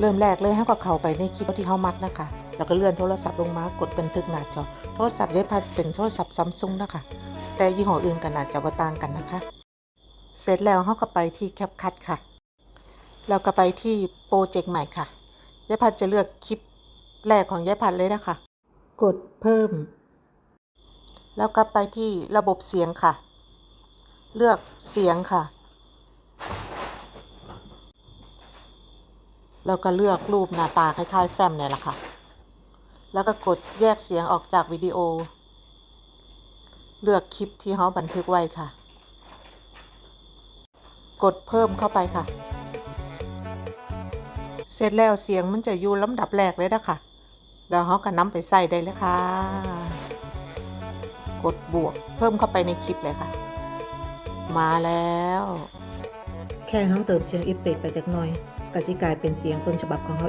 เริ่มแรกเลยให้กับเขาไปในคลิปที่เขามักนะคะแล้วก็เลื่อนโทรศัพท์ลงมากดบันทึกหน้าจอ โทรศัพท์ยายพัดเป็นโทรศัพท์ซัมซุงนะคะ แต่ยี่ห้ออื่นกันอาจจะต่างกันนะคะ เสร็จแล้วเขาก็ไปที่แคปคัดค่ะแล้วก็ไปที่โปรเจกต์ใหม่ค่ะยายพัดจะเลือกคลิปแรกของยายพัดเลยนะคะ กดเพิ่ม แล้วก็ไปที่ระบบเสียงค่ะ เลือกเสียงค่ะ แล้วก็เลือกรูปหน้าตาคล้ายๆ แฟ้มเนี่ยแหละค่ะ แล้วก็กดแยกเสียงออกจากวิดีโอ เลือกคลิปที่เขาบันทึกไว้ค่ะ กดเพิ่มเข้าไปค่ะ เสร็จแล้วเสียงมันจะอยู่ลำดับแรกเลยนะคะแล้วเขาก็นำไปใส่ได้เลยค่ะ กดบวกเพิ่มเข้าไปในคลิปเลยค่ะ มาแล้ว แค่เขาเติมเสียงอฟเฟกไปจากหน่อย ก็จะกลายเป็นเสียงต้นฉบับของเขา